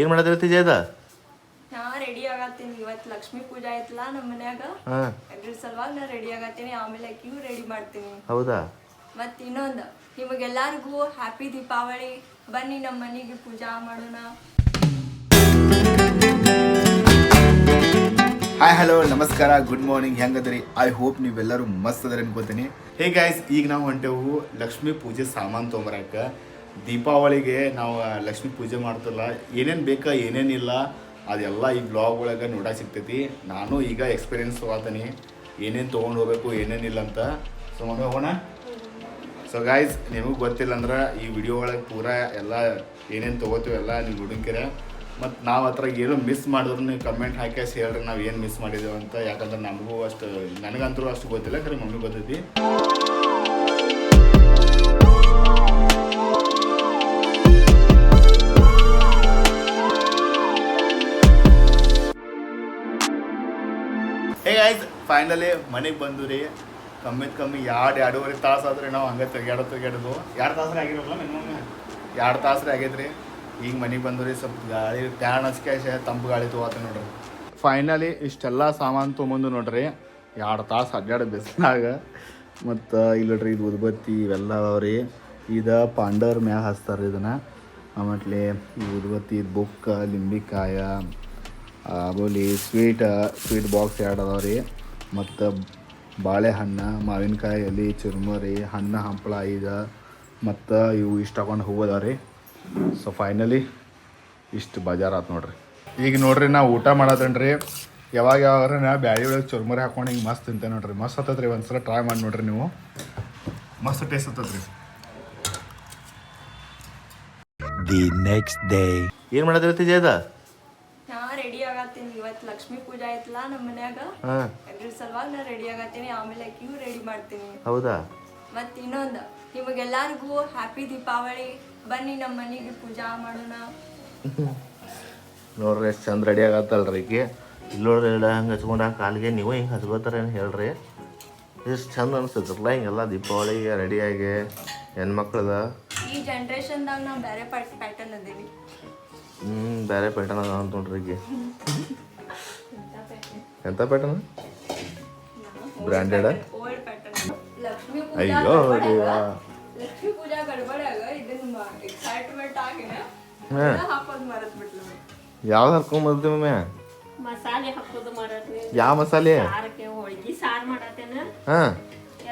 ಏನು ಮಾಡತ್ತಿರ್ತಿ ಜಯದ? ನಾ ರೆಡಿ ಆಗತ್ತೀನಿ. ಇವತ್ತು ಲಕ್ಷ್ಮೀ ಪೂಜಾ ಐತಲ್ಲ ನಮ್ಮ ಮನ್ಯಾಗ. ಹಾಂ. ಅದ್ರ ಸಲುವಾಗಿ ನಾ ರೆಡಿ ಆಗತ್ತೀನಿ. ಆಮೇಲೆ ಕ್ಯೂ ರೆಡಿ ಮಾಡ್ತೀನಿ. ಹೌದಾ? ಮತ್ತು ಇನ್ನೊಂದು ನಿಮಗೆಲ್ಲರಿಗೂ ಹ್ಯಾಪಿ ದೀಪಾವಳಿ. ಬನ್ನಿ ನಮ್ಮ ಮನೆಗೆ ಪೂಜಾ ಮಾಡೋಣ. ಹಾಯ್ ಹಲೋ ನಮಸ್ಕಾರ ಗುಡ್ ಮಾರ್ನಿಂಗ್ ಹೆಂಗದ್ರಿ? ಐ ಹೋಪ್ ನೀವೆಲ್ಲರೂ ಮಸ್ತ್ ಅದ್ರ ಅನ್ಕೋತೀನಿ. ಹೇ ಗಾಯ್ಸ್ ಈಗ ನಾವು ಹೊಂಟೆವು ಲಕ್ಷ್ಮೀ ಪೂಜೆ ಸಾಮಾನು ತೊಗೊಂಬರಕ್ಕೆ ದೀಪಾವಳಿಗೆ ನಾವು ಲಕ್ಷ್ಮಿ ಪೂಜೆ ಮಾಡ್ತಿಲ್ಲ ಏನೇನು ಬೇಕಾ ಏನೇನಿಲ್ಲ ಅದೆಲ್ಲ ಈ ಬ್ಲಾಗ್ ಒಳಗೆ ನೋಡಕ್ಕೆ ಸಿಗ್ತೈತಿ. ನಾನು ಈಗ ಎಕ್ಸ್ಪೀರಿಯನ್ಸ್ ತೊಗೊಳ್ತೀನಿ ಏನೇನು ತೊಗೊಂಡು ಹೋಗ್ಬೇಕು ಏನೇನಿಲ್ಲ ಅಂತ. ಸೊ ಮನೆ ಹೋಗೋಣ? ಸೊ ಗಾಯ್ಸ್ ನಿಮಗೆ ಗೊತ್ತಿಲ್ಲ ಅಂದ್ರೆ ಈ ವಿಡಿಯೋ ಒಳಗೆ ಪೂರ ಎಲ್ಲ ಏನೇನು ತೊಗೋತೀವಿ ಎಲ್ಲ ನೀವು ಹುಡುಕಿರ ಮತ್ತು ನಾವು ಹತ್ರ ಏನೋ ಮಿಸ್ ಮಾಡಿದ್ರು ನೀವು ಕಮೆಂಟ್ ಹಾಕಿ ಹೇಳ್ರಿ ನಾವು ಏನು ಮಿಸ್ ಮಾಡಿದ್ದೇವೆ ಅಂತ. ಯಾಕಂದ್ರೆ ನಮಗೂ ಅಷ್ಟು, ನನಗಂತೂ ಅಷ್ಟು ಗೊತ್ತಿಲ್ಲ ಕರೆ ಮಮ್ಮಿ ಗೊತ್ತೈತಿ. ಫೈನಲಿ ಮನೆಗೆ ಬಂದು ರೀ ಕಮ್ಮಿ ಕಮ್ಮಿ ಎರಡು ಎರಡೂವರೆ ತಾಸು ಆದ್ರೆ ನಾವು ಹಂಗೆ ತೆಗ್ಯಾಡೋ ತೆಗ್ಯಾಡೋದು ಎರಡು ತಾಸ್ರೆ ಆಗಿರಲ್ಲ ಮಿನಿಮಮ್ ಎರಡು ತಾಸ್ರೆ ಆಗೈತ್ರಿ ಈಗ ಮನೆಗೆ ಬಂದು ರೀ ಸ್ವಲ್ಪ ಗಾಳಿ ಫ್ಯಾನ್ ಹಚ್ಕೆ ತಂಪು ಗಾಳಿ ತಗೋತ ನೋಡ್ರಿ. ಫೈನಲಿ ಇಷ್ಟೆಲ್ಲ ಸಾಮಾನು ತೊಗೊಂಬಂದು ನೋಡ್ರಿ ಎರಡು ತಾಸು ಅಡ್ಡಾಡ ಬಿಸಿಲಾಗ. ಮತ್ತು ಇಲ್ಲಿ ನೋಡ್ರಿ ಇದು ಉದ್ಬತ್ತಿ ಇವೆಲ್ಲ ಅವ್ರಿ ಇದು ಪಾಂಡವ್ರ ಮ್ಯಾಗ ಹಚ್ತಾರೆ ಇದನ್ನು. ಆಮೇಲೆ ಈ ಉದ್ಬತ್ತಿ ಬುಕ್ಕ ಲಿಂಬಿಕಾಯ ಆಮೇಲೆ ಸ್ವೀಟ ಸ್ವೀಟ್ ಬಾಕ್ಸ್ ಎರಡು ಅದಾವ ರೀ. ಮತ್ತು ಬಾಳೆಹಣ್ಣು ಮಾವಿನಕಾಯಿ ಎಲೆ ಚುರುಮುರಿ ಹಣ್ಣು ಹಂಪಳ ಈಗ ಮತ್ತು ಇವು ಇಷ್ಟು ತಗೊಂಡು ಹೂವು ಅದಾವ ರೀ. ಸೊ ಫೈನಲಿ ಇಷ್ಟು ಬಜಾರ್ ಆತು ನೋಡ್ರಿ. ಈಗ ನೋಡ್ರಿ ನಾ ಊಟ ಮಾಡತ್ತೇನ್ರಿ ಯಾವಾಗ ಯಾವಾಗ ನಾ ಬ್ಯಾಳಿ ಒಳಗೆ ಚುರುಮುರಿ ಹಾಕೊಂಡು ಹಿಂಗೆ ಮಸ್ತ್ ತಿಂತೇನೆ ನೋಡ್ರಿ. ಮಸ್ತ್ ಹತ್ತತ್ರಿ ಒಂದ್ಸಲ ಟ್ರೈ ಮಾಡಿ ನೋಡ್ರಿ ನೀವು. ಮಸ್ತ್ ಟೇಸ್ಟ್ ಹತ್ತತ್ರಿ ದಿ ನೆಕ್ಸ್ಟ್ ಡೇ ಏನು ಮಾಡತ್ತಿರ್ತಿ ಜಯದ ಇವತ್ತು ಲಕ್ಷ್ಮಿ ಪೂಜಾ ಐತಲ್ಲ ನಮ್ಮ ಮನ್ಯಾಗ? ಅದ್ರ ಸಲುವಾಗಿ ನಾ ರೆಡಿ ಆಗತ್ತೀನಿ ಆಮೇಲೆ ಅಕ್ಕಿಗೂ ರೆಡಿ ಮಾಡ್ತೀನಿ. ಹೌದಾ? ಮತ್ತು ಇನ್ನೊಂದು ನಿಮಗೆಲ್ಲರಿಗೂ ಹ್ಯಾಪಿ ದೀಪಾವಳಿ. ಬನ್ನಿ ನಮ್ಮ ಮನೆಗೆ ಪೂಜಾ ಮಾಡೋಣ. ನೋಡ್ರಿ ಎಷ್ಟು ಚಂದ ರೆಡಿ ಆಗತ್ತಲ್ರಿ ಈಕೆ. ಇಲ್ಲೋಡ್ರಿ ಎಲ್ಲ ಹಂಗೆ ಹಚ್ಕೊಂಡ ಕಾಲಿಗೆ ನೀವು ಹಿಂಗೆ ಹಚ್ಕೋತಾರ ಏನು ಹೇಳ್ರಿ? ಎಷ್ಟು ಚಂದ ಅನ್ಸುತ್ತಲ್ಲ ಹಿಂಗೆಲ್ಲ ದೀಪಾವಳಿಗೆ ರೆಡಿಯಾಗಿ ಹೆಣ್ಮಕ್ಳದ? ಈ ಜನ್ರೇಷನ್ದಾಗ ನಾವು ಬೇರೆ ಪ್ಯಾಟರ್ನ್ ಅದೀವಿ. ಹ್ಞೂ ಬೇರೆ ಪ್ಯಾಟರ್ನ್ ಅದ ಅಂತ ನೋಡ್ರಿ ಎಂಥ pattern branded old pattern Lakshmi ಅಯ್ಯೋ ಪೂಜಾ ಗಡ್ಬಡ್ಯಾಗ ಇದನ್ನ ಎಕ್ಸೈಟ್ಮೆಂಟ್ ಆಗಿನ ಹಾಂ. ಹಾಕೋದ್ ಮರತ್ ಬಿಟ್ಲು ಯಾವ್ದು ಮಮ್ಮಿ ಮಸಾಲೆ ಹಾಕೋದು ಯಾವ ಮಸಾಲೆ? ಸಾರಕ್ಕೆ ಹೋಳಿಗೆ ಸಾರು ಮಾಡತ್ತೇನ. ಹಾಂ.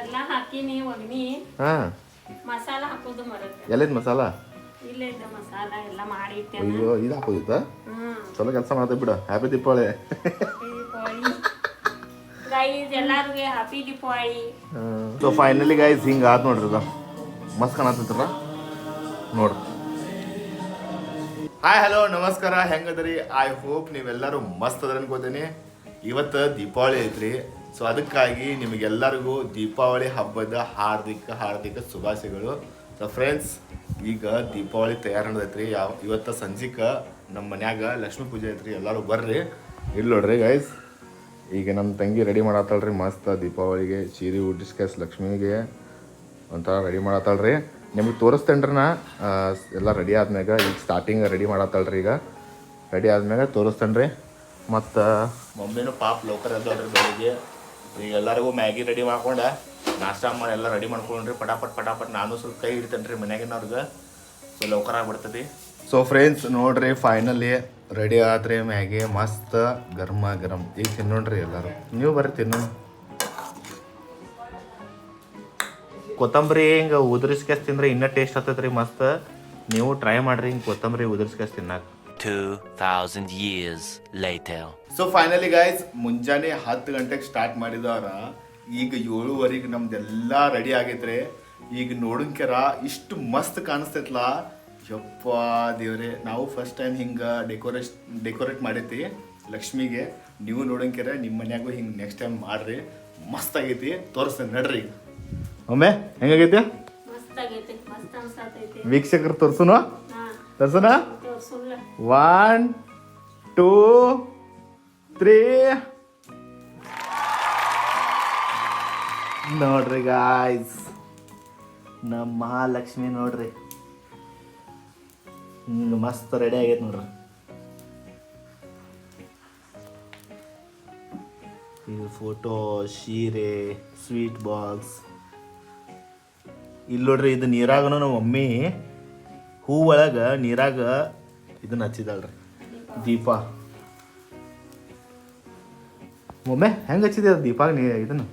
ಎಲ್ಲ ಹಾಕಿನಿ ಒಗ್ನಿ. ಹಾಂ. ಮಸಾಲ ಹಾಕೋದು ಎಲ್ಲಿದ್ ಮಸಾಲ? ಇಲ್ಲೇ ಇದ್ದ ಮಸಾಲ ಎಲ್ಲ ಮಾಡಿ ಅಯ್ಯೋ ಇದು ಹಾಕೋದಿತ್ತ? ಚಲೋ ಕೆಲಸ ಮಾಡ್ತೀವಿ ಬಿಡು. Happy Deepavali so finally guys ಹಿಂಗೆ ಆತ್ ನೋಡ್ರಿ ಇದು ಮಸ್ತ್ ನೋಡ್ರಿ ಹಾಯ್ ಹಲೋ ನಮಸ್ಕಾರ. ಹೆಂಗದ್ರಿ? ಐ ಹೋಪ್ ನೀವೆಲ್ಲರೂ ಮಸ್ತ್ ಅದ್ರ ಅನ್ಕೋತೀನಿ. ಇವತ್ತು ದೀಪಾವಳಿ ಐತ್ರಿ. ಸೊ ಅದಕ್ಕಾಗಿ ನಿಮಗೆಲ್ಲರಿಗೂ ದೀಪಾವಳಿ ಹಬ್ಬದ ಹಾರ್ದಿಕ ಹಾರ್ದಿಕ ಶುಭಾಶಯಗಳು. ಸೊ ಫ್ರೆಂಡ್ಸ್ ಈಗ ದೀಪಾವಳಿ ತಯಾರು ನಡೆದೈತ್ರಿ. ಯಾವ ಇವತ್ತು ಸಂಜಿಕ ನಮ್ಮ ಮನ್ಯಾಗ ಲಕ್ಷ್ಮೀ ಪೂಜೆ ಐತ್ರಿ. ಎಲ್ಲರೂ ಬರ್ರಿ. ಇಲ್ಲಿ ನೋಡ್ರಿ ಗೈಸ್ ಈಗ ನಮ್ಮ ತಂಗಿ ರೆಡಿ ಮಾಡತ್ತಾಳ್ರಿ ಮಸ್ತ್ ದೀಪಾವಳಿಗೆ, ಸೀರೆ ಉಡಿಸ್ಕಸ್ ಲಕ್ಷ್ಮಿಗೆ ಒಂಥರ ರೆಡಿ ಮಾಡತ್ತಾಳ್ರಿ ನಿಮಗೆ ತೋರಿಸ್ತೇನ್ರಿ ನಾ ಎಲ್ಲ ರೆಡಿ ಆದ್ಮ್ಯಾಗ, ಈಗ ಸ್ಟಾರ್ಟಿಂಗ್ ರೆಡಿ ಮಾಡತ್ತಾಳ್ರಿ ಈಗ. ರೆಡಿ ಆದ್ಮ್ಯಾಗ ತೋರಿಸ್ತೇನ್ರಿ. ಮತ್ತು ಮಮ್ಮಿನೂ ಪಾಪ ಲೋಕರ್ ಎದ್ದವ್ರಿ ಬೆಳಿಗ್ಗೆ. ಈಗ ಎಲ್ಲರಿಗೂ ಮ್ಯಾಗಿ ರೆಡಿ ಮಾಡ್ಕೊಂಡು, ನಾಷ್ಟ ಮಾಡಿ ಎಲ್ಲ ರೆಡಿ ಮಾಡ್ಕೊಂಡ್ರಿ, ಪಟಾಪಟ್ ಪಟಾಪಟ್. ನಾನು ಸ್ವಲ್ಪ ಕೈ ಹಿಡಿತೇನೆ ರೀ ಮನ್ಯಾಗಿನವ್ರಿಗೆ. ಸೊ ಲೋಕರ್ ಆಗ್ಬಿಡ್ತದೆ ಸೊ ಫ್ರೆಂಡ್ಸ್ ನೋಡ್ರಿ ಫೈನಲಿ ರೆಡಿ ಆದ್ರೆ ಮ್ಯಾಗಿ ಮಸ್ತ್ ಗರ್ಮ ಗರಮ್ ಈಗ ತಿನ್ನೋಣ್ರಿ ಎಲ್ಲರೂ. ನೀವು ಬರ್ರಿ ತಿನ್ನೋ ಕೊತ್ತಂಬರಿ ಹಿಂಗೆ ಉದುರಿಸ್ಕಸ್ ತಿಂದ್ರೆ ಇನ್ನೂ ಟೇಸ್ಟ್ ಹತ್ತೈತ್ರಿ ಮಸ್ತ್. ನೀವು ಟ್ರೈ ಮಾಡ್ರಿ ಹಿಂಗೆ ಕೊತ್ತಂಬರಿ ಉದುರಿಸ್ಕಸ್ two 2000 years later. So finally guys ಮುಂಜಾನೆ ಹತ್ತು ಗಂಟೆಗೆ ಸ್ಟಾರ್ಟ್ ಮಾಡಿದವರ. ಈಗ ಏಳುವರೆಗೆ ನಮ್ದೆಲ್ಲ ರೆಡಿ ಆಗೈತ್ರಿ ಈಗ ನೋಡಂಕ್ಯಾರ ಇಷ್ಟು ಮಸ್ತ್ ಕಾಣಿಸ್ತೈತ್ಲ. ಯಪ್ಪ ದೇವ್ರೆ ನಾವು ಫಸ್ಟ್ ಟೈಮ್ ಹಿಂಗೆ ಡೆಕೋರೇಷ್ ಡೆಕೋರೇಟ್ ಮಾಡೈತಿ ಲಕ್ಷ್ಮಿಗೆ. ನೀವು ನೋಡಂಕೆರ ನಿಮ್ಮ ಮನ್ಯಾಗು ಹಿಂಗೆ ನೆಕ್ಸ್ಟ್ ಟೈಮ್ ಮಾಡ್ರಿ. ಮಸ್ತ್ ಆಗೈತಿ ತೋರಿಸ್ತೇನೆ ನಡ್ರಿ. ಒಮ್ಮೆ ಹೆಂಗಾಗೈತೆ? ವೀಕ್ಷಕರು ತೋರ್ಸುನು? ತೋರ್ಸುನ? ಒನ್ ಟೂ ತ್ರೀ ನೋಡ್ರಿ ಗಾಯ್ಸ್ ನಮ್ಮ ಮಹಾಲಕ್ಷ್ಮಿ ನೋಡ್ರಿ. ಹಿಂಗೆ ಮಸ್ತ್ ರೆಡಿ ಆಗೈತೆ ನೋಡ್ರಿ. ಇದು ಫೋಟೋ ಸೀರೆ ಸ್ವೀಟ್ ಬಾಕ್ಸ್ ಇಲ್ಲಿ ನೋಡ್ರಿ ಇದು ನೀರಾಗ ನಮ್ಮ ಮಮ್ಮಿ ಹೂ ಒಳಗೆ ನೀರಾಗ ಇದನ್ನ ಹಚ್ಚಿದಳ್ರಿ. ದೀಪ. ಒಮ್ಮೆ ಹೆಂಗೆ ಹಚ್ಚಿದೆ ದೀಪ ದೀಪಾಗ ನೀ ಇದನ್ನು?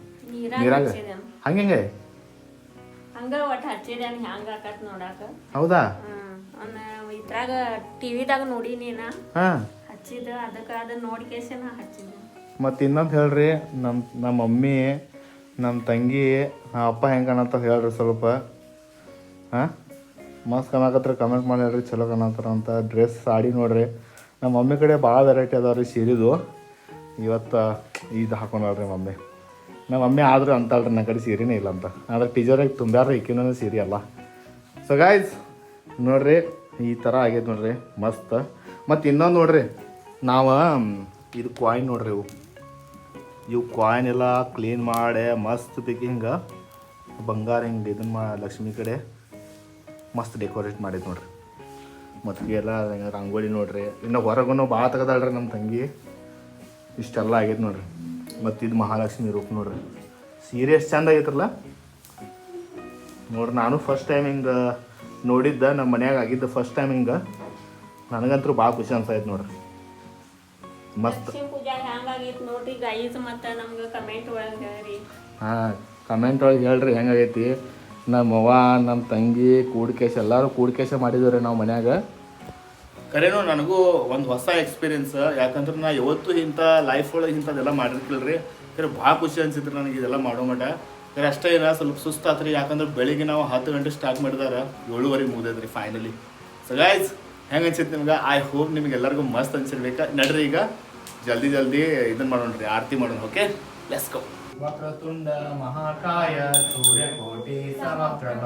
ನೀರಾಗ ಹಂಗೆ ಹೆಂಗೆ? ಒಟ್ಟು ಹಚ್ಚಿದೆ ಹೌದಾ? ಇದ್ರಾಗ ಟಿವಿದಾಗ ನೋಡಿ ನೀನ? ಹಾಂ. ಹಚ್ಚಿದ ಅದಕ್ಕ ಅದನ್ನ ನೋಡ್ಕೇಸಿ ನಾ ಮತ್ತು ಇನ್ನೊಂದು ಹೇಳ್ರಿ ನಮ್ಮ ನಮ್ಮ ಮಮ್ಮಿ ನಮ್ಮ ತಂಗಿ ನಮ್ಮ ಅಪ್ಪ ಹೆಂಗೆ ಕಾಣತ್ತ ಹೇಳ್ರಿ ಸ್ವಲ್ಪ. ಹಾಂ? ಮಸ್ತ್ ಕಾಣಕತ್ರ ಕಮೆಂಟ್ ಮಾಡಿ ಹೇಳ್ರಿ ಚಲೋ ಕಾಣತ್ತಾರ ಅಂತ. ಡ್ರೆಸ್ ಸಾಡಿ ನೋಡ್ರಿ. ನಮ್ಮ ಮಮ್ಮಿ ಕಡೆ ಭಾಳ ವೆರೈಟಿ ಅದಾವ ರೀ ಸೀರೆದು. ಇವತ್ತು ಇದು ಹಾಕೊಂಡಾಳ್ರಿ ಮಮ್ಮಿ. ನಮ್ಮ ಮಮ್ಮಿ ಆದ್ರೂ ಅಂತಾಳ್ರಿ ನನ್ನ ಕಡೆ ಸೀರೆನೇ ಇಲ್ಲ ಅಂತ. ಆದ್ರೆ ಟೀಚರಾಗಿ ತುಂಬ್ಯಾರ ಈಕಿನೂ ಸೀರೆ ಅಲ್ಲ. ಸೊ ಗಾಯ್ಸ್ ನೋಡ್ರಿ ಈ ಥರ ಆಗ್ಯದ ನೋಡ್ರಿ, ಮಸ್ತ್. ಮತ್ತು ಇನ್ನೊಂದು ನೋಡ್ರಿ, ನಾವು ಇದು ಕಾಯಿನ್ ನೋಡ್ರಿ ಇವು. ಇವು ಕಾಯಿನ್ ಎಲ್ಲ ಕ್ಲೀನ್ ಮಾಡಿ ಮಸ್ತ್ ಪಿಕ್ ಹಿಂಗೆ, ಬಂಗಾರ ಹಿಂಗೆ ಇದನ್ನ ಮಾ, ಲಕ್ಷ್ಮಿ ಕಡೆ ಮಸ್ತ್ ಡೆಕೋರೇಟ್ ಮಾಡಿದ್ ನೋಡ್ರಿ. ಮತ್ತು ಎಲ್ಲ ರಂಗೋಲಿ ನೋಡ್ರಿ, ಇನ್ನು ಹೊರಗೂ ಭಾಳ ತಗದಾಳ್ರಿ ನಮ್ಮ ತಂಗಿ. ಇಷ್ಟೆಲ್ಲ ಆಗೈತೆ ನೋಡ್ರಿ. ಮತ್ತು ಇದು ಮಹಾಲಕ್ಷ್ಮಿ ರೂಪ ನೋಡ್ರಿ. ಸೀರೆ ಎಷ್ಟು ಚಂದ ಆಗೈತ್ರಲ್ಲ? ನೋಡ್ರಿ, ನಾನು ಫಸ್ಟ್ ಟೈಮ್ ಹಿಂಗೆ ನೋಡಿದ್ದ ನಮ್ಮ ಮನ್ಯಾಗ ಆಗಿದ್ದ ಫಸ್ಟ್ ಟೈಮ್ ಹಿಂಗ ನನಗಂತೂ ಭಾಳ ಖುಷಿ ಅನ್ಸಾಯ್ತು ನೋಡ್ರಿ. ಮಸ್ತ್. ಹಾಂ ಕಮೆಂಟ್ ಒಳಗೆ ಹೇಳ್ರಿ ಹೆಂಗಾಗೈತಿ ನಮ್ಮ ಅವ್ವ ನಮ್ಮ ತಂಗಿ ಕೂಡ್ಕೇಶ ಎಲ್ಲರೂ ಕೂಡ್ಕೇಶ ರೀ ನಾವು ಮನ್ಯಾಗ. ಕರೆನೋ ನನಗೂ ಒಂದು ಹೊಸ ಎಕ್ಸ್ಪೀರಿಯನ್ಸ್ ಯಾಕಂದ್ರೆ ನಾ ಇವತ್ತು ಇಂಥ ಲೈಫ್ ಒಳಗೆ ಇಂಥದ್ದೆಲ್ಲ ಮಾಡಿರ್ತಿಲ್ಲ ರೀ ಖರೆ ಭಾಳ ಖುಷಿ ಅನ್ಸಿತ್ತು ನನಗೆ ಇದೆಲ್ಲ ಮಾಡೋ ಮಟ. ಕರೆ ಅಷ್ಟೇ ಏನ ಸ್ವಲ್ಪ ಸುಸ್ತಾತ್ರಿ. ಯಾಕಂದ್ರೆ ಬೆಳಿಗ್ಗೆ ನಾವು ಹತ್ತು ಗಂಟೆ ಸ್ಟಾರ್ಟ್ ಮಾಡಿದಾರ ಏಳುವರೆಗೆ ಮುಗ್ದೈತ್ರಿ ಫೈನಲಿ ಸೊ ಗಾಯ್ಸ್ ಹೆಂಗೆ ಅನ್ಸಿತ್ತು ನಿಮ್ಗೆ? ಐ ಹೋಪ್ ನಿಮ್ಗೆ ಎಲ್ಲರಿಗೂ ಮಸ್ತ್ ಅನ್ಸಿರ್ಬೇಕಾ? ನಡ್ರಿ ಈಗ. ಜಲ್ದಿ ಜಲ್ದಿ ಇದನ್ನ ಮಾಡೋಣ್ರಿ ಆರತಿ ಮಾಡೋಣ ಓಕೆ ಲೆಟ್ಸ್ ಗೋ ವಕ್ರತುಂಡ ಮಹಾಕಾಯ, ಸೂರ್ಯಕೋಟಿ ಸಮಪ್ರಭ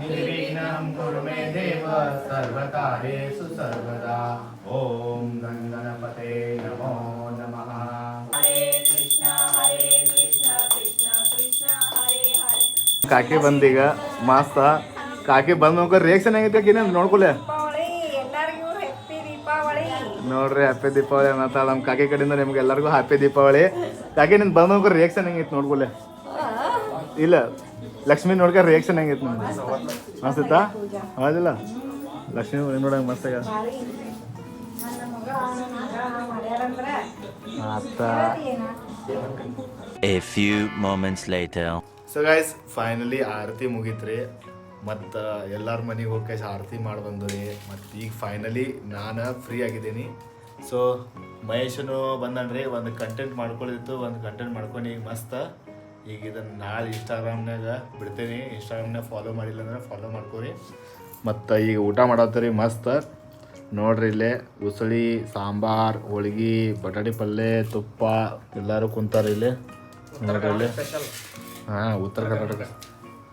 ನಿರ್ವಿಘ್ನಂ ಕುರು ಮೇ ದೇವ ಸರ್ವಕಾರ್ಯೇಷು ಸರ್ವದಾ. ಓಂ ಕಾಕಿ ಬಂದೀಗ ಮಾಸ್ತ. ಕಾಕಿ ಬಂದ ನೋಡ್ಕೊ ರಿಯಾಕ್ಷನ್ ಆಗೈತೆ ಏನೇನು ನೋಡ್ಕೊಲೆ? ನೋಡ್ರಿ ಹ್ಯಾಪಿ ದೀಪಾವಳಿ ಅನ್ನತ್ತಾಳ ನಮ್ಮ ಕಾಕಿ ಕಡೆಯಿಂದ ನಿಮ್ಗೆ ಎಲ್ಲರಿಗೂ ಹ್ಯಾಪಿ ದೀಪಾವಳಿ. ಕಾಕಿ ನಿನ್ ಬಂದ್ ನೋಡ್ಕೊ ರಿಯಾಕ್ಷನ್ ಹೆಂಗೈತೆ ನೋಡ್ಕೊಲೆ? ಇಲ್ಲ ಲಕ್ಷ್ಮಿ ನೋಡ್ಕ ರಿಯಾಕ್ಷನ್ ಹೆಂಗೈತೆ ನಿಮ್ಗೆ? ಮಸ್ತಿತ್ತಾ ಹೌದಿಲ್ಲ? ಲಕ್ಷ್ಮಿ ನೋಡಂಗೆ ಮಸ್ತ A few moments later. So guys finally ಆರತಿ ಮುಗೀತ್ರಿ. ಮತ್ತು ಎಲ್ಲರ ಮನೆಗೆ ಹೋಗಿ ಆರತಿ ಮಾಡಿ ಬಂದ್ರಿ. ಮತ್ತು ಈಗ ಫೈನಲಿ ನಾನು ಫ್ರೀ ಆಗಿದ್ದೀನಿ. ಸೊ ಮಹೇಶನು ಬಂದನ್ರಿ, ಒಂದು ಕಂಟೆಂಟ್ ಮಾಡ್ಕೊಳ್ಳಿತ್ತು ಒಂದು ಕಂಟೆಂಟ್ ಮಾಡ್ಕೊಂಡು ಈಗ ಮಸ್ತ್. ಈಗ ಇದನ್ನು ನಾಳೆ ಇನ್ಸ್ಟಾಗ್ರಾಮ್ನಾಗ ಬಿಡ್ತೀನಿ. ಇನ್ಸ್ಟಾಗ್ರಾಮ್ನಾಗ ಫಾಲೋ ಮಾಡಿಲ್ಲ ಅಂದ್ರೆ ಫಾಲೋ ಮಾಡ್ಕೊರಿ. ಮತ್ತು, ಈಗ ಊಟ ಮಾಡತ್ತೀರಿ ಮಸ್ತ್. ನೋಡ್ರಿ ಇಲ್ಲೇ ಉಸಳಿ, ಸಾಂಬಾರ್, ಹೋಳ್ಗಿ, ಬಟಾಣಿ ಪಲ್ಯ ತುಪ್ಪ, ಎಲ್ಲರೂ ಕುಂತಾರೆ ಇಲ್ಲಿ. ನೋಡ್ರಿ ಇಲ್ಲಿ. ಹಾಂ ಉತ್ತರ ಕರ್ನಾಟಕ.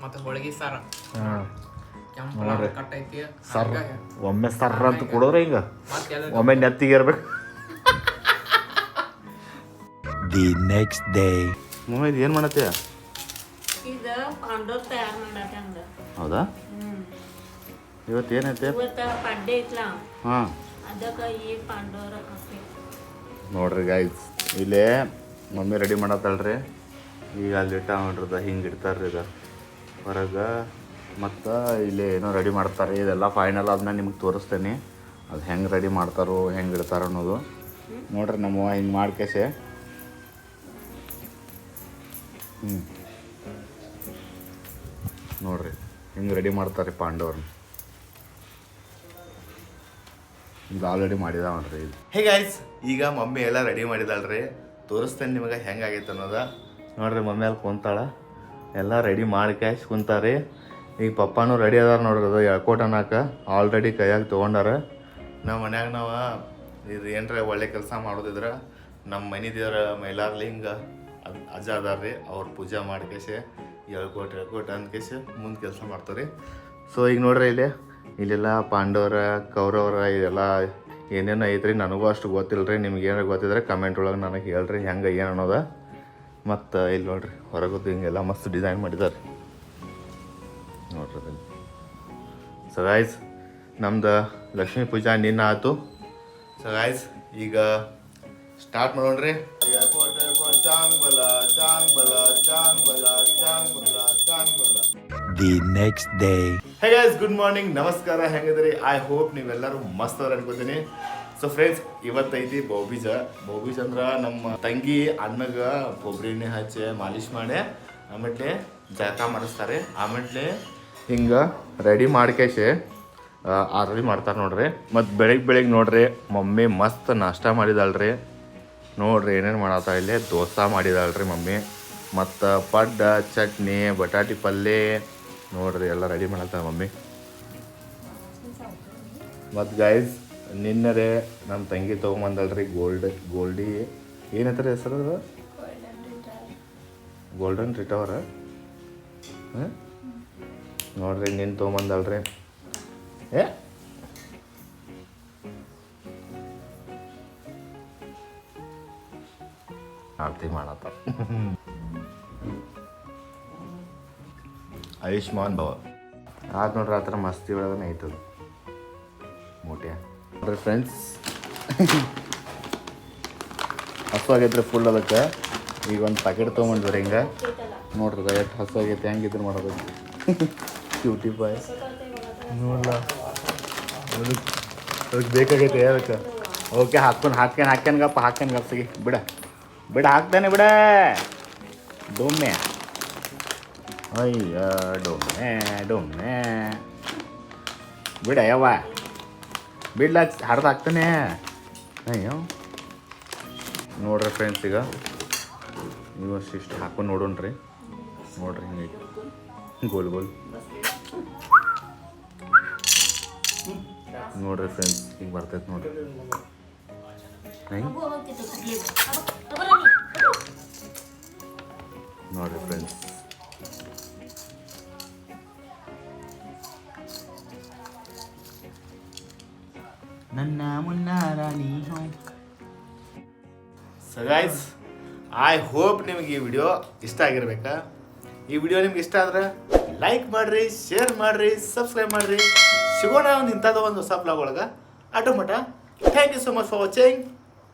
ಮತ್ತೆ ಹೋಳಿಗೆ ಸಾರ. ಕೆಂಪು ನೋಡ್ರಿ. ಕಟ್ ಐತಿ ಸರ್. ಒಮ್ಮೆ ಸರ್ರ ಅಂತ ಕೊಡೋದ್ರೆ ಹಿಂಗ. ಮತ್ತೆ ಎಲ್ಲಿ ಒಮ್ಮೆ ನೆತ್ತಿಗೆ ಇರ್ಬೇಕು ದಿ ನೆಕ್ಸ್ಟ್ ಡೇ ಮಮ್ಮಿ ಇದು ಏನು ಮಾಡತ್ತೆ ಇದ ತಯಾರ್ ಹೌದಾ? ಇವತ್ತು ಏನೈತೆ ಇವತ್ತ ಪಡ್ಡೆ ಐತ್ಲಾ? ಹಾಂ. ಅದಕ್ಕ ಈ ಹಾಕ್ಬೇಕು ನೋಡ್ರಿ ಗಾಯ್ಸ್ ಇಲ್ಲೇ ಮಮ್ಮಿ ರೆಡಿ ಮಾಡತ್ತಳ್ರಿ. ಈಗ ಅಲ್ಲಿ ಇಟ್ಟ ನೋಡ್ರದ ಹಿಂಗೆ ಇಡ್ತಾರ್ರಿ ಇದು ಹೊರಗೆ ಮತ್ತು ಇಲ್ಲಿ ಏನೋ ರೆಡಿ ಮಾಡ್ತಾರೆ. ಇದೆಲ್ಲ ಫೈನಲ್ ಆದ್ಮೇಲೆ ನಿಮ್ಗೆ ತೋರಿಸ್ತೇನೆ. ಅದು ಹೆಂಗೆ ರೆಡಿ ಮಾಡ್ತಾರೋ, ಹೆಂಗೆ ಇಡ್ತಾರೋ ಅನ್ನೋದು. ನೋಡ್ರಿ ನಮ್ಮ ಹಿಂಗೆ ಮಾಡ್ಕೇಸೆ ಹ್ಞೂ ನೋಡ್ರಿ, ಹಿಂಗೆ ರೆಡಿ ಮಾಡ್ತಾರೆ ಪಾಂಡವ್ರನ್ನ. ಇದು ಆಲ್ರೆಡಿ ಮಾಡಿದ ನೋಡ್ರಿ ಇದು. ಹೇ ಗೈಸ್ ಈಗ ಮಮ್ಮಿ ಎಲ್ಲ ರೆಡಿ ಮಾಡಿದಾಳ್ರಿ. ತೋರಿಸ್ತೇನೆ ನಿಮಗೆ ಹೆಂಗಾಗೈತೆ ಅನ್ನೋದ. ನೋಡ್ರಿ ಮಮ್ಮಿ ಅಲ್ಲಿ ಕುಂತಾಳ. ಎಲ್ಲ ರೆಡಿ ಮಾಡಿ ಕ್ಯಾಶ್ ಕುಂತಾರೆ. ಈಗ ಪಪ್ಪಾನು ರೆಡಿ ಅದಾರ ನೋಡ್ರಿ ಅದು ಎಳ್ಕೋಟ್ ಅನ್ನಕ. ಆಲ್ರೆಡಿ ಕೈಯಾಗ ತೊಗೊಂಡಾರ. ನಮ್ಮ ಮನ್ಯಾಗ ನಾವು ಇದು ಏನರ ಒಳ್ಳೆ ಕೆಲಸ ಮಾಡೋದಿದ್ರೆ ನಮ್ಮ ಮನೆದೇವ್ರ ಮೈಲಾರ್ಲಿಂಗ ಅದ್ ಅಜ್ಜ ಅದಾರ್ರಿ, ಅವ್ರ ಪೂಜೆ ಮಾಡ್ಕೇಸಿ ಎಳ್ಕೋಟ್ ಎಳ್ಕೋಟ್ ಅಂದ್ಕೇಸಿ ಮುಂದೆ ಕೆಲಸ ಮಾಡ್ತಾರೆ. ಸೊ ಈಗ ನೋಡ್ರಿ ಇಲ್ಲಿ, ಇಲ್ಲೆಲ್ಲ ಪಾಂಡವರ, ಕೌರವರ ಇದೆಲ್ಲ ಏನೇನು ಐತ್ರಿ ನನಗೂ ಅಷ್ಟು ಗೊತ್ತಿಲ್ಲ ರೀ ನಿಮ್ಗೆ ಏನಾರು ಗೊತ್ತಿದ್ರೆ ಕಮೆಂಟ್ ಒಳಗೆ ನನಗೆ ಹೇಳ್ರಿ ಹೆಂಗೆ ಏನು ಅನ್ನೋದ. ಮತ್ತು ಇಲ್ಲಿ ನೋಡ್ರಿ ಹೊರಗದ್ದು ಹಿಂಗೆಲ್ಲ ಮಸ್ತ್ ಡಿಸೈನ್ ಮಾಡಿದ್ದಾರೆ ನೋಡ್ರಿ ಅದನ್ನ ಸೊ ಗಾಯ್ಸ್ ನಮ್ದು ಲಕ್ಷ್ಮೀ ಪೂಜಾ ನಿನ್ನ ಆಯ್ತು ಸಗಾಯ್ಸ್ ಗಾಯ್ಸ್ ಈಗ ಸ್ಟಾರ್ಟ್ ಮಾಡೋಣ್ರಿ ದಿ ನೆಕ್ಸ್ಟ್ ಚಾಂಗ್ ಬಲ ಚಾಂಗ್ ಬಲ ಚಾಂಗ್ ಬಲ ಚಾಂಗ್ ಬಲ The next day. Hey guys good morning ನಮಸ್ಕಾರ. ಹೆಂಗಿದ್ರಿ ಐ ಹೋಪ್ ನೀವೆಲ್ಲರೂ ಮಸ್ತ್ ಅವ್ರು ಅನ್ಕೋತೀನಿ. So friends ಇವತ್ತೈತಿ ಬೌಬೀಜ. ಬೌಬೀಜ ಅಂದ್ರ ನಮ್ಮ ತಂಗಿ ಅಣ್ಣಗ ಕೊಬ್ಬರಿ ಎಣ್ಣೆ ಹಚ್ಚಿ ಮಾಲಿಶ್ ಮಾಡಿ ಆಮೇಲೆ ಜಾತ ಮಾಡಿಸ್ತಾರೆ. ಆಮೇಲೆ ಹಿಂಗೆ ರೆಡಿ ಮಾಡ್ಕೇಶೆ ಆರಲಿ ಮಾಡ್ತಾರೆ ನೋಡ್ರಿ. ಮತ್ತು ಬೆಳಿಗ್ಗೆ ಬೆಳಿಗ್ಗೆ ನೋಡ್ರಿ, ಮಮ್ಮಿ ಮಸ್ತ್ ನಾಷ್ಟ ಮಾಡಿದಾಳ್ರಿ. ನೋಡ್ರಿ ಏನೇನು ಮಾಡತ್ತ ಇಲ್ಲಿ, ದೋಸೆ ಮಾಡಿದಾಳ್ರಿ ಮಮ್ಮಿ. ಮತ್ತು ಪಡ್ಡ, ಚಟ್ನಿ, ಬಟಾಟಿ ಪಲ್ಯ ನೋಡ್ರಿ ಎಲ್ಲ ರೆಡಿ ಮಾಡತ್ತ ಮಮ್ಮಿ. ಮತ್ತು ಗೈಸ್ ನಿನ್ನರೆ ನಮ್ಮ ತಂಗಿ ತೊಗೊಂಬಂದಲ್ರಿ ಗೋಲ್ಡ್ ಗೋಲ್ಡಿ ಏನೈತ್ರಿ ಹೆಸರು ಗೋಲ್ಡನ್ ರಿಟವರ್ ನೋಡ್ರಿ ನಿನ್ನ ತೊಗೊಂಬಂದಲ್ರಿ. ಏ? ಆರತಿ ಮಾಡತ್ತ ಆಯುಷ್ಮಾನ್ ಭವ. ಆದ ನೋಡ್ರಿ ಆ ಥರ ಮಸ್ತಿ ಒಳಗನೆ ಐತದ. ಮೂಟೆ. ನೋಡ್ರಿ ಫ್ರೆಂಡ್ಸ್ ಹಸುವಾಗೈತ್ರಿ ಫುಲ್ ಅದಕ್ಕೆ. ಈಗ ಒಂದು ಪ್ಯಾಕೆಟ್ ತೊಗೊಂಡ್ರಿ ಹಿಂಗೆ. ನೋಡ್ರಿ ಎಷ್ಟು ಹಸು ಆಗೈತೆ ಹೆಂಗಿದ್ರು ಮಾಡೋದು. ಕ್ಯೂಟಿ ಬಾಯ್ ನೋಡ್ಲ. ಅದಕ್ಕೆ ಅದಕ್ಕೆ ಬೇಕಾಗೈತೆ ಅದಕ್ಕೆ ಓಕೆ ಹಾಕ್ಕೊಂಡು ಹಾಕ್ಯನ್ ಹಾಕ್ಯಾನಗಪ್ಪ ಹಾಕ್ಯನ್ ಸಿಗಿ. ಬಿಡ. ಬಿಡ ಹಾಕ್ತಾನೆ ಬಿಡ. ಡೊಮ್ಮೆ. ಅಯ್ಯ ಡೊಮ್ಮೆ ಡೊಮ್ಮೆ. ಬಿಡ ಯವ್ವ. ಬಿಡ್ಲ ಹರಿದು ಹಾಕ್ತಾನೆ. ಅಯ್ಯೋ. ನೋಡ್ರಿ ಫ್ರೆಂಡ್ಸ್ ಈಗ. ನೀವು ಇಷ್ಟು ಹಾಕೊಂಡು ನೋಡೋಣ್ರಿ ನೋಡ್ರಿ ಹಿಂಗೆ. ಗೋಲ್ ಗೋಲ್. ನೋಡ್ರಿ ಫ್ರೆಂಡ್ಸ್ ಹಿಂಗೆ ಬರ್ತೈತೆ ನೋಡ್ರಿ. ನೋಡ್ರಿ ಫ್ರೆಂಡ್ಸ್ ನನ್ನ ಮುನ್ನಾರ ರಾಣಿ ಸೊ ಗೈಸ್ ಐ ಹೋಪ್ ನಿಮಗೆ ಈ ವಿಡಿಯೋ ಇಷ್ಟ ಆಗಿರ್ಬೇಕಾ? ಈ ವಿಡಿಯೋ ನಿಮ್ಗೆ ಇಷ್ಟ ಆದ್ರೆ ಲೈಕ್ ಮಾಡ್ರಿ ಶೇರ್ ಮಾಡ್ರಿ ಸಬ್ಸ್ಕ್ರೈಬ್ ಮಾಡ್ರಿ. ಸಿಗೋಣ ಒಂದು ಇಂಥದ್ದು ಒಂದು ಹೊಸ ಬ್ಲಾಗ್ ಒಳಗೆ. ಆಟೋಮಟ thank you so much for watching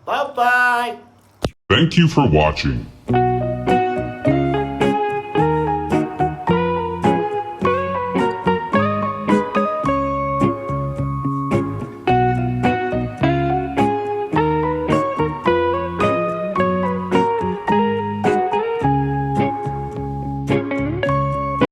bye bye thank you for watching.